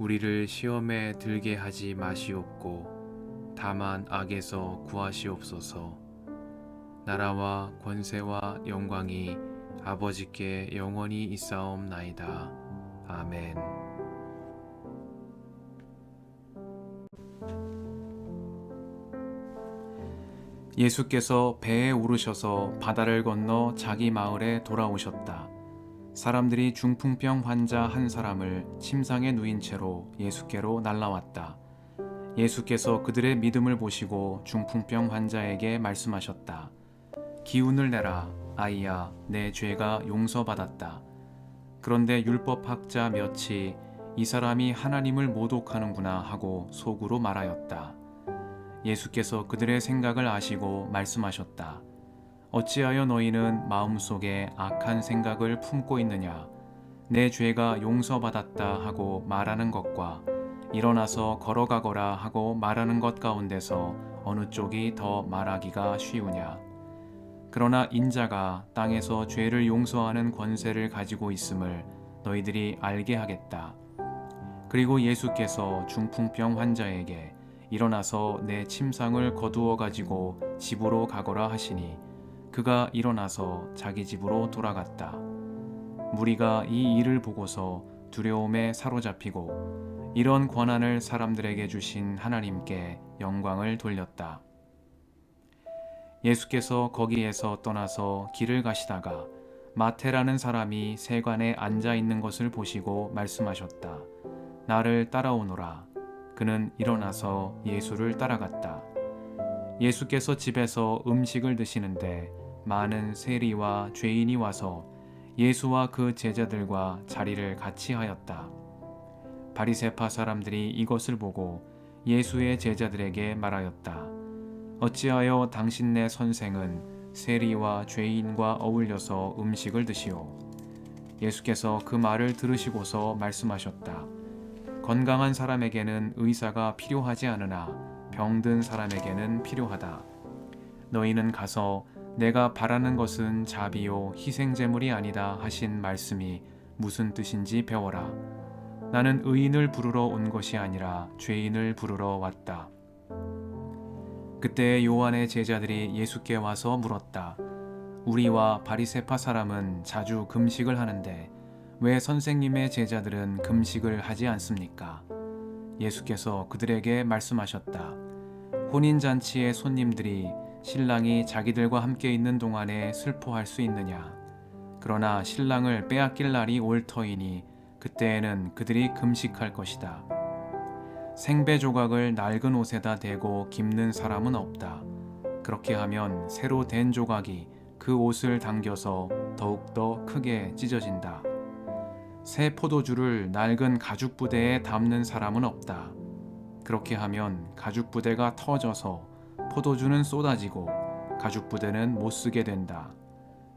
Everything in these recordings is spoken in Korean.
우리를 시험에 들게 하지 마시옵고 다만 악에서 구하시옵소서. 나라와 권세와 영광이 아버지께 영원히 있사옵나이다. 아멘. 예수께서 배에 오르셔서 바다를 건너 자기 마을에 돌아오셨다. 사람들이 중풍병 환자 한 사람을 침상에 누인 채로 예수께로 날라왔다. 예수께서 그들의 믿음을 보시고 중풍병 환자에게 말씀하셨다. 기운을 내라, 아이야, 내 죄가 용서받았다. 그런데 율법학자 몇이 이 사람이 하나님을 모독하는구나 하고 속으로 말하였다. 예수께서 그들의 생각을 아시고 말씀하셨다. 어찌하여 너희는 마음속에 악한 생각을 품고 있느냐? 내 죄가 용서받았다 하고 말하는 것과 일어나서 걸어가거라 하고 말하는 것 가운데서 어느 쪽이 더 말하기가 쉬우냐? 그러나 인자가 땅에서 죄를 용서하는 권세를 가지고 있음을 너희들이 알게 하겠다. 그리고 예수께서 중풍병 환자에게 일어나서 내 침상을 거두어 가지고 집으로 가거라 하시니 그가 일어나서 자기 집으로 돌아갔다. 무리가 이 일을 보고서 두려움에 사로잡히고 이런 권한을 사람들에게 주신 하나님께 영광을 돌렸다. 예수께서 거기에서 떠나서 길을 가시다가 마테라는 사람이 세관에 앉아 있는 것을 보시고 말씀하셨다. 나를 따라오너라. 그는 일어나서 예수를 따라갔다. 예수께서 집에서 음식을 드시는데 많은 세리와 죄인이 와서 예수와 그 제자들과 자리를 같이 하였다. 바리세파 사람들이 이것을 보고 예수의 제자들에게 말하였다. 어찌하여 당신네 선생은 세리와 죄인과 어울려서 음식을 드시오? 예수께서 그 말을 들으시고서 말씀하셨다. 건강한 사람에게는 의사가 필요하지 않으나 병든 사람에게는 필요하다. 너희는 가서 내가 바라는 것은 자비요 희생제물이 아니다 하신 말씀이 무슨 뜻인지 배워라. 나는 의인을 부르러 온 것이 아니라 죄인을 부르러 왔다. 그때 요한의 제자들이 예수께 와서 물었다. 우리와 바리세파 사람은 자주 금식을 하는데 왜 선생님의 제자들은 금식을 하지 않습니까? 예수께서 그들에게 말씀하셨다. 혼인잔치의 손님들이 신랑이 자기들과 함께 있는 동안에 슬퍼할 수 있느냐? 그러나 신랑을 빼앗길 날이 올 터이니 그때에는 그들이 금식할 것이다. 생배 조각을 낡은 옷에다 대고 깁는 사람은 없다. 그렇게 하면 새로 된 조각이 그 옷을 당겨서 더욱더 크게 찢어진다. 새 포도주를 낡은 가죽 부대에 담는 사람은 없다. 그렇게 하면 가죽 부대가 터져서 포도주는 쏟아지고 가죽 부대는 못 쓰게 된다.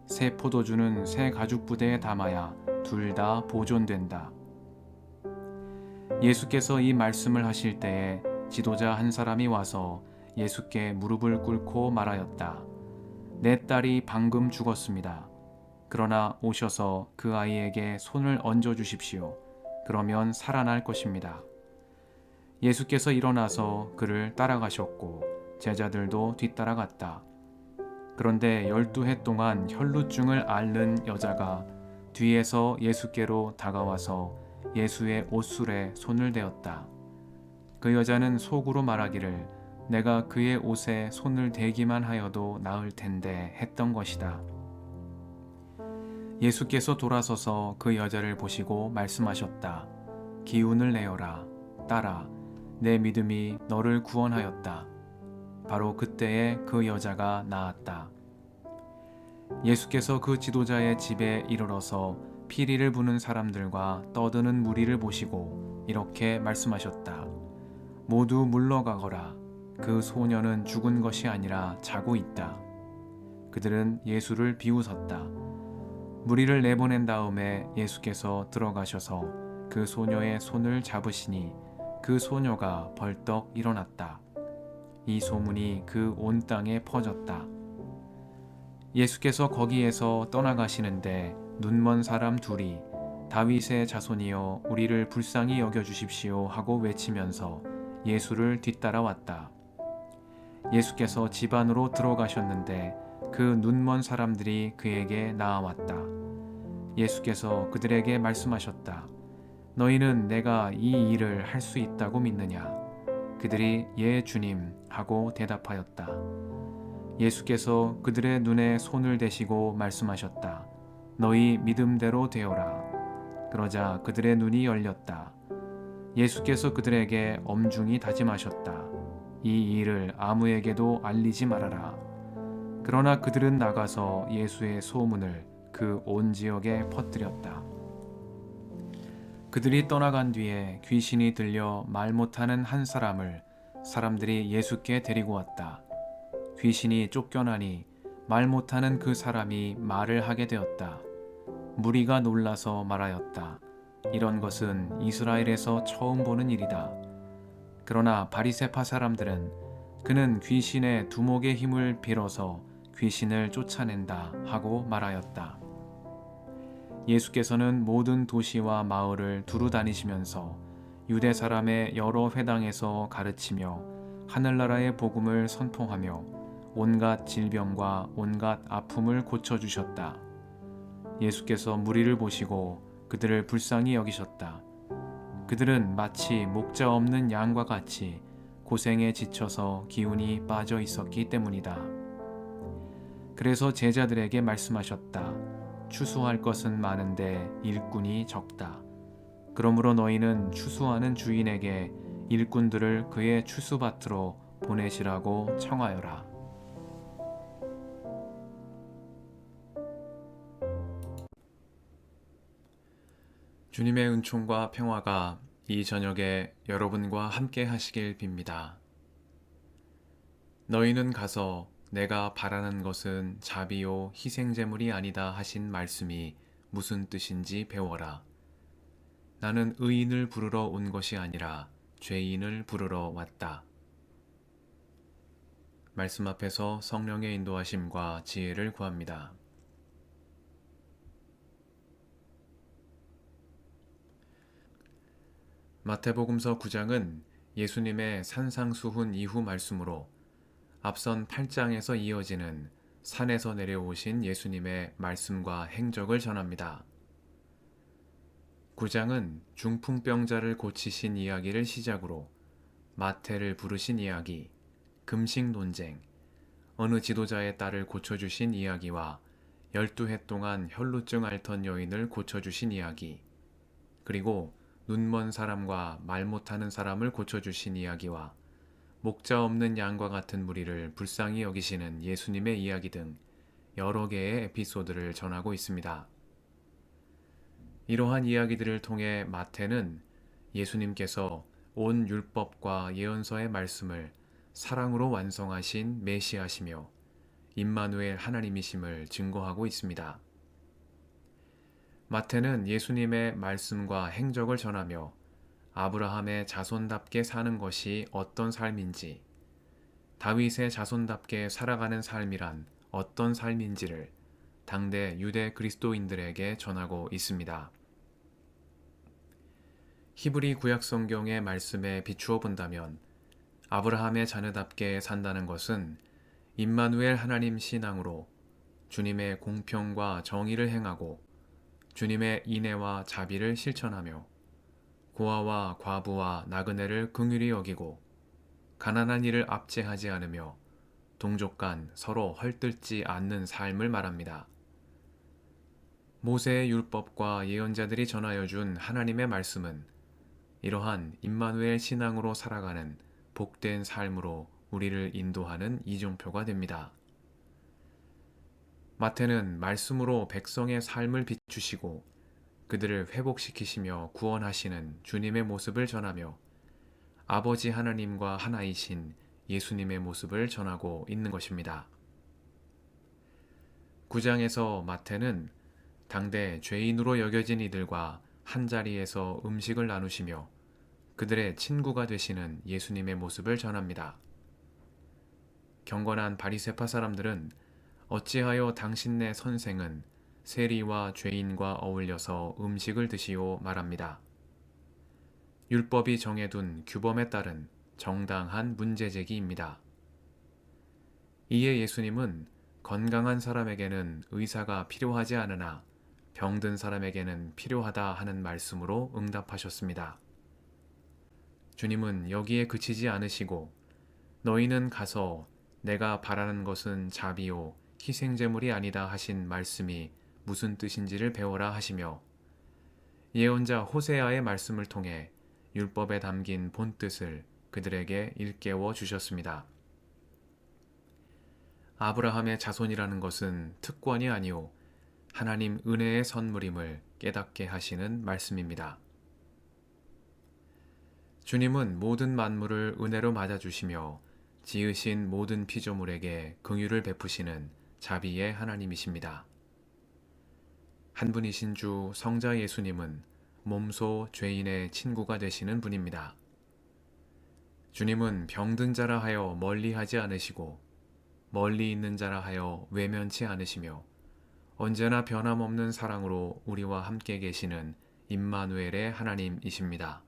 새 포도주는 새 가죽 부대에 담아야 둘 다 보존된다. 예수께서 이 말씀을 하실 때에 지도자 한 사람이 와서 예수께 무릎을 꿇고 말하였다. 내 딸이 방금 죽었습니다. 그러나 오셔서 그 아이에게 손을 얹어 주십시오. 그러면 살아날 것입니다. 예수께서 일어나서 그를 따라가셨고 제자들도 뒤따라갔다. 그런데 열두 해 동안 혈루증을 앓는 여자가 뒤에서 예수께로 다가와서 예수의 옷술에 손을 대었다. 그 여자는 속으로 말하기를 내가 그의 옷에 손을 대기만 하여도 나을 텐데 했던 것이다. 예수께서 돌아서서 그 여자를 보시고 말씀하셨다. 기운을 내어라. 따라. 내 믿음이 너를 구원하였다. 바로 그때에 그 여자가 나았다. 예수께서 그 지도자의 집에 이르러서 피리를 부는 사람들과 떠드는 무리를 보시고 이렇게 말씀하셨다. 모두 물러가거라. 그 소녀는 죽은 것이 아니라 자고 있다. 그들은 예수를 비웃었다. 무리를 내보낸 다음에 예수께서 들어가셔서 그 소녀의 손을 잡으시니 그 소녀가 벌떡 일어났다. 이 소문이 그 온 땅에 퍼졌다. 예수께서 거기에서 떠나가시는데 눈먼 사람 둘이 다윗의 자손이여 우리를 불쌍히 여겨 주십시오 하고 외치면서 예수를 뒤따라왔다. 예수께서 집 안으로 들어가셨는데 그 눈먼 사람들이 그에게 나아왔다. 예수께서 그들에게 말씀하셨다. 너희는 내가 이 일을 할 수 있다고 믿느냐? 그들이 예 주님 하고 대답하였다. 예수께서 그들의 눈에 손을 대시고 말씀하셨다. 너희 믿음대로 되어라. 그러자 그들의 눈이 열렸다. 예수께서 그들에게 엄중히 다짐하셨다. 이 일을 아무에게도 알리지 말아라. 그러나 그들은 나가서 예수의 소문을 그 온 지역에 퍼뜨렸다. 그들이 떠나간 뒤에 귀신이 들려 말 못하는 한 사람을 사람들이 예수께 데리고 왔다. 귀신이 쫓겨나니 말 못하는 그 사람이 말을 하게 되었다. 무리가 놀라서 말하였다. 이런 것은 이스라엘에서 처음 보는 일이다. 그러나 바리세파 사람들은 그는 귀신의 두목의 힘을 빌어서 귀신을 쫓아낸다 하고 말하였다. 예수께서는 모든 도시와 마을을 두루 다니시면서 유대 사람의 여러 회당에서 가르치며 하늘나라의 복음을 선포하며 온갖 질병과 온갖 아픔을 고쳐 주셨다. 예수께서 무리를 보시고 그들을 불쌍히 여기셨다. 그들은 마치 목자 없는 양과 같이 고생에 지쳐서 기운이 빠져 있었기 때문이다. 그래서 제자들에게 말씀하셨다. 추수할 것은 많은데 일꾼이 적다. 그러므로 너희는 추수하는 주인에게 일꾼들을 그의 추수밭으로 보내시라고 청하여라. 주님의 은총과 평화가 이 저녁에 여러분과 함께 하시길 빕니다. 너희는 가서 내가 바라는 것은 자비요 희생제물이 아니다 하신 말씀이 무슨 뜻인지 배워라. 나는 의인을 부르러 온 것이 아니라 죄인을 부르러 왔다. 말씀 앞에서 성령의 인도하심과 지혜를 구합니다. 마태복음서 9장은 예수님의 산상수훈 이후 말씀으로 앞선 8장에서 이어지는 산에서 내려오신 예수님의 말씀과 행적을 전합니다. 9장은 중풍병자를 고치신 이야기를 시작으로 마태를 부르신 이야기, 금식 논쟁, 어느 지도자의 딸을 고쳐주신 이야기와 12해 동안 혈루증 앓던 여인을 고쳐주신 이야기, 그리고 눈먼 사람과 말 못하는 사람을 고쳐주신 이야기와 목자 없는 양과 같은 무리를 불쌍히 여기시는 예수님의 이야기 등 여러 개의 에피소드를 전하고 있습니다. 이러한 이야기들을 통해 마태는 예수님께서 온 율법과 예언서의 말씀을 사랑으로 완성하신 메시아시며 임마누엘 하나님이심을 증거하고 있습니다. 마태는 예수님의 말씀과 행적을 전하며 아브라함의 자손답게 사는 것이 어떤 삶인지, 다윗의 자손답게 살아가는 삶이란 어떤 삶인지를 당대 유대 그리스도인들에게 전하고 있습니다. 히브리 구약 성경의 말씀에 비추어 본다면 아브라함의 자녀답게 산다는 것은 임마누엘 하나님 신앙으로 주님의 공평과 정의를 행하고 주님의 인애와 자비를 실천하며 고아와 과부와 나그네를 긍휼히 여기고 가난한 이를 압제하지 않으며 동족 간 서로 헐뜯지 않는 삶을 말합니다. 모세의 율법과 예언자들이 전하여 준 하나님의 말씀은 이러한 임마누엘 신앙으로 살아가는 복된 삶으로 우리를 인도하는 이종표가 됩니다. 마태는 말씀으로 백성의 삶을 비추시고 그들을 회복시키시며 구원하시는 주님의 모습을 전하며 아버지 하나님과 하나이신 예수님의 모습을 전하고 있는 것입니다. 9장에서 마태는 당대 죄인으로 여겨진 이들과 한자리에서 음식을 나누시며 그들의 친구가 되시는 예수님의 모습을 전합니다. 경건한 바리세파 사람들은 어찌하여 당신네 선생은 세리와 죄인과 어울려서 음식을 드시오 말합니다. 율법이 정해둔 규범에 따른 정당한 문제제기입니다. 이에 예수님은 건강한 사람에게는 의사가 필요하지 않으나 병든 사람에게는 필요하다 하는 말씀으로 응답하셨습니다. 주님은 여기에 그치지 않으시고 너희는 가서 내가 바라는 것은 자비요 희생제물이 아니다 하신 말씀이 무슨 뜻인지를 배워라 하시며 예언자 호세아의 말씀을 통해 율법에 담긴 본 뜻을 그들에게 일깨워 주셨습니다. 아브라함의 자손이라는 것은 특권이 아니오 하나님 은혜의 선물임을 깨닫게 하시는 말씀입니다. 주님은 모든 만물을 은혜로 맞아주시며 지으신 모든 피조물에게 긍휼을 베푸시는 자비의 하나님이십니다. 한 분이신 주 성자 예수님은 몸소 죄인의 친구가 되시는 분입니다. 주님은 병든 자라 하여 멀리 하지 않으시고 멀리 있는 자라 하여 외면치 않으시며 언제나 변함없는 사랑으로 우리와 함께 계시는 임마누엘의 하나님이십니다.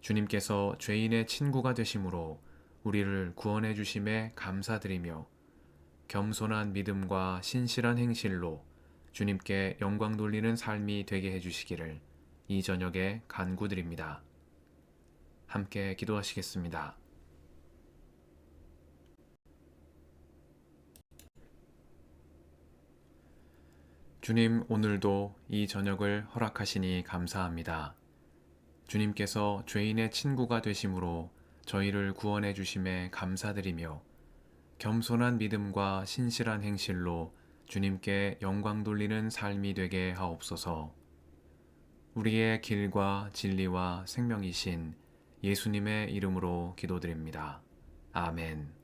주님께서 죄인의 친구가 되심으로 우리를 구원해 주심에 감사드리며 겸손한 믿음과 신실한 행실로 주님께 영광 돌리는 삶이 되게 해 주시기를 이 저녁에 간구드립니다. 함께 기도하시겠습니다. 주님, 오늘도 이 저녁을 허락하시니 감사합니다. 주님께서 죄인의 친구가 되심으로 저희를 구원해 주심에 감사드리며 겸손한 믿음과 신실한 행실로 주님께 영광 돌리는 삶이 되게 하옵소서. 우리의 길과 진리와 생명이신 예수님의 이름으로 기도드립니다. 아멘.